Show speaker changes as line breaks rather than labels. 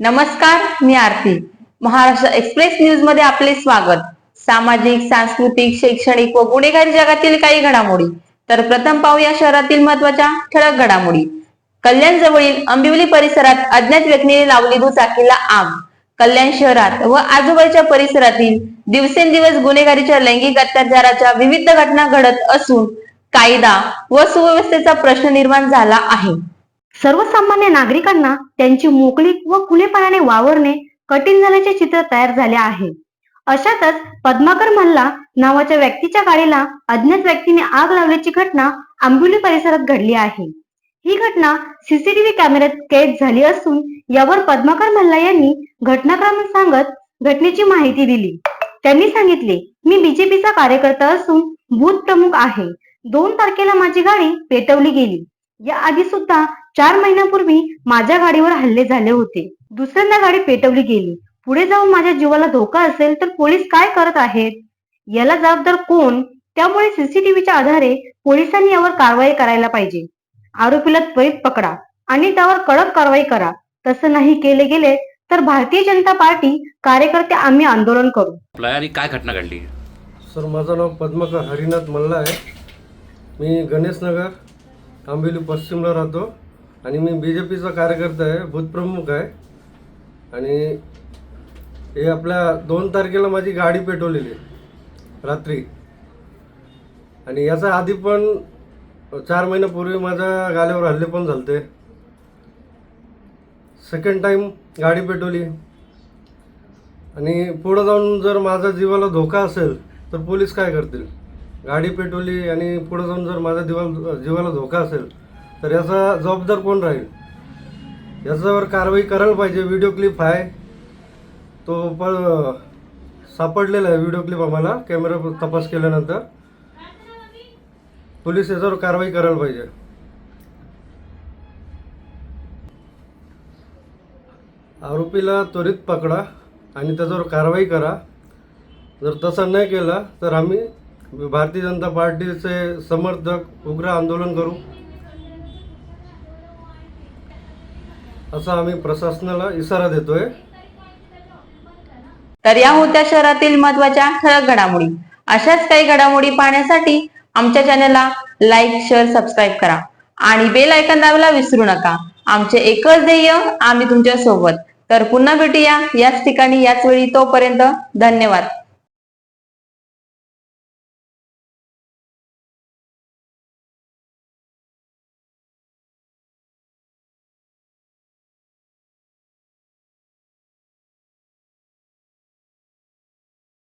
नमस्कार मी आरती. महाराष्ट्र एक्सप्रेस न्यूजमध्ये आपले स्वागत. सामाजिक सांस्कृतिक शैक्षणिक व गुन्हेगारी जगातील काही घडामोडी. तर प्रथम पाहूया शहरातील महत्त्वाच्या ठळक घडामोडी. कल्याण जवळील अंबिवली परिसरात अज्ञात व्यक्तीने लावली दुचाकीला आग. कल्याण शहरात व आजूबाजूच्या परिसरातील दिवसेंदिवस गुन्हेगारीच्या लैंगिक अत्याचाराच्या विविध घटना घडत असून कायदा व सुव्यवस्थेचा प्रश्न निर्माण झाला आहे.
सर्वसामान्य नागरिकांना त्यांची मोकळीक व खुलेपणाने वावरणे कठीण झाल्याचे चित्र तयार झाले आहे. अशातच पद्माकर मल्ला नावाच्या व्यक्तीच्या गाडीला अज्ञात व्यक्तीने आग लावल्याची घटना आंबिवली परिसरात घडली आहे. ही घटना सीसीटीव्ही कॅमेऱ्यात कैद झाली असून यावर पद्माकर मल्ला यांनी घटनाक्रम सांगत घटनेची माहिती दिली. त्यांनी सांगितले मी बीजेपीचा कार्यकर्ता असून बूथ प्रमुख आहे. दोन तारखेला माझी गाडी पेटवली गेली. या आधी सुद्धा चार महिन्यापूर्वी माझ्या गाडीवर हल्ले झाले होते. दुसऱ्यांदा गाडी पेटवली गेली. पुढे जाऊन माझ्या जीवाला धोका असेल तर पोलीस काय करत आहेत? याला जबाबदार कोण? त्यामुळे सीसीटीव्हीच्या आधारे पोलिसांनी यावर कारवाई करायला पाहिजे. आरोपीला त्वरित पकडा आणि त्यावर कडक कारवाई करा. तसं नाही केले गेले तर भारतीय जनता पार्टी कार्यकर्ते आम्ही आंदोलन करू.
आणि काय घटना घडली?
सर माझं नाव पद्माकर हरिनाथ मल्ला आहे. मी गणेशनगर आंबेली पश्चिमला राहतो. आणि मी बी जे पीचा कार्यकर्ता आहे भूतप्रमुख आहे. आणि हे आपल्या दोन तारखेला माझी गाडी पेटवलेली रात्री. आणि याचा आधी पण चार महिन्यापूर्वी माझ्या गाल्यावर हल्ले पण झालते. सेकंड टाईम गाडी पेटवली. आणि पुढं जाऊन जर माझ्या जीवाला धोका असेल तर पोलीस काय करतील? गाडी पेटवली आणि पुढं जाऊन जर माझ्या जीवा जीवाला धोका असेल तर याचा जबाबदार कोण राहील? याच्यावर कारवाई करायला पाहिजे. व्हिडिओ क्लिप आहे. तो पण सापडलेला आहे व्हिडिओ क्लिप आम्हाला. कॅमेरा तपास केल्यानंतर. पोलीस याच्यावर कारवाई करायला पाहिजे. आरोपीला त्वरित पकडा आणि त्याच्यावर कारवाई करा. जर तसं नाही केला तर आम्ही भारतीय जनता पार्टीचे समर्थक उग्र आंदोलन करू. असं आम्ही प्रशासनाला इशारा देतोय.
तर या होत्या शहरातील महत्त्वाच्या ठळक घडामोडी. अशाच काही घडामोडी पाहण्यासाठी आमच्या चॅनलला लाईक शेअर सबस्क्राईब करा. आणि बेल ऐकन दाबायला विसरू नका. आमचे एकच ध्येय आम्ही तुमच्यासोबत तर पुन्हा भेटूया याच ठिकाणी याच वेळी तोपर्यंत धन्यवाद.